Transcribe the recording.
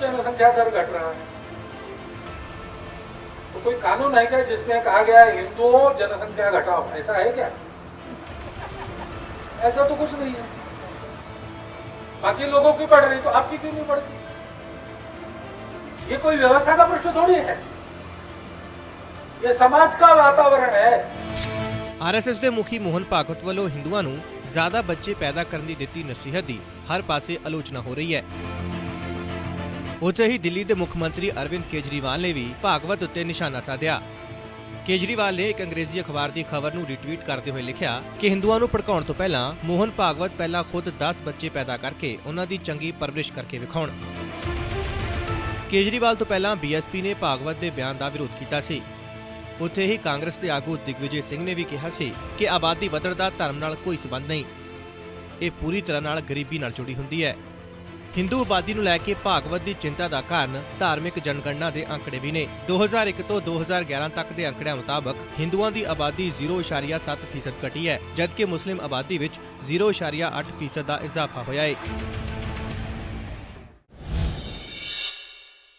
जनसंख्या दर घट रहा है तो कोई कानून है क्या जिसमें कहा गया है हिंदुओं जनसंख्या घटाओ ऐसा है क्या ऐसा तो कुछ नहीं है बाकी लोगों की बढ़ रही तो आपकी क्यों नहीं बढ़ती ये कोई व्यवस्था का प्रश्न थोड़ी है ये समाज का वातावरण है ਆਰਐਸਐਸ ਦੇ ਮੁਖੀ ਮੋਹਨ ਭਾਗਵਤ ਵੱਲੋਂ ਹਿੰਦੂਆਂ ਨੂੰ ਜ਼ਿਆਦਾ ਬੱਚੇ ਪੈਦਾ ਕਰਨ ਦੀ ਦਿੱਤੀ ਨਸੀਹਤ ਦੀ ਹਰ ਪਾਸੇ ਆਲੋਚਨਾ ਹੋ ਰਹੀ ਹੈ ਉੱਥੇ ਹੀ ਦਿੱਲੀ ਦੇ ਮੁੱਖ ਮੰਤਰੀ ਅਰਵਿੰਦ ਕੇਜਰੀਵਾਲ ਨੇ ਵੀ ਭਾਗਵਤ ਉੱਤੇ ਨਿਸ਼ਾਨਾ ਸਾਧਿਆ। ਕੇਜਰੀਵਾਲ ਨੇ ਇੱਕ ਅੰਗਰੇਜ਼ੀ ਅਖਬਾਰ ਦੀ ਖਬਰ ਨੂੰ ਰੀਟਵੀਟ ਕਰਦੇ ਹੋਏ ਲਿਖਿਆ, ਕਿ ਹਿੰਦੂਆਂ ਨੂੰ ਭੜਕਾਉਣ ਤੋਂ ਪਹਿਲਾਂ ਮੋਹਨ ਭਾਗਵਤ ਪਹਿਲਾਂ ਖੁਦ 10 ਬੱਚੇ ਪੈਦਾ ਕਰਕੇ ਉਹਨਾਂ ਦੀ ਚੰਗੀ ਪਰਵਰਿਸ਼ ਕਰਕੇ ਵਿਖਾਉਣ। ਕੇਜਰੀਵਾਲ ਤੋਂ ਪਹਿਲਾਂ ਬੀਐਸਪੀ ਨੇ ਭਾਗਵਤ ਦੇ ਬਿਆਨ ਦਾ ਵਿਰੋਧ ਕੀਤਾ ਸੀ। ਉੱਥੇ ਹੀ ਕਾਂਗਰਸ ਦੇ ਆਗੂ ਦਿਗਵਿਜੇ ਸਿੰਘ ਨੇ ਵੀ ਕਿਹਾ ਸੀ ਕਿ ਆਬਾਦੀ ਵਧਣ ਦਾ ਧਰਮ ਨਾਲ ਕੋਈ ਸਬੰਧ ਨਹੀਂ। ਇਹ ਪੂਰੀ ਤਰ੍ਹਾਂ ਨਾਲ ਗਰੀਬੀ ਨਾਲ ਜੁੜੀ ਹੁੰਦੀ ਹੈ। ਹਿੰਦੂ ਆਬਾਦੀ ਨੂੰ ਲੈ ਕੇ ਭਾਗਵਤ ਦੀ ਚਿੰਤਾ ਦਾ ਕਾਰਨ ਧਾਰਮਿਕ ਜਨਗਣਨਾ ਦੇ ਅੰਕੜੇ ਵੀ ਨੇ। 2001 ਤੋਂ 2011 ਤੱਕ ਦੇ ਅੰਕੜਿਆਂ ਮੁਤਾਬਕ ਹਿੰਦੂਆਂ ਦੀ ਆਬਾਦੀ 0.7% ਘਟੀ ਹੈ, ਜਦਕਿ ਮੁਸਲਿਮ ਆਬਾਦੀ ਵਿੱਚ 0.8% ਦਾ ਇਜ਼ਾਫਾ ਹੋਇਆ ਹੈ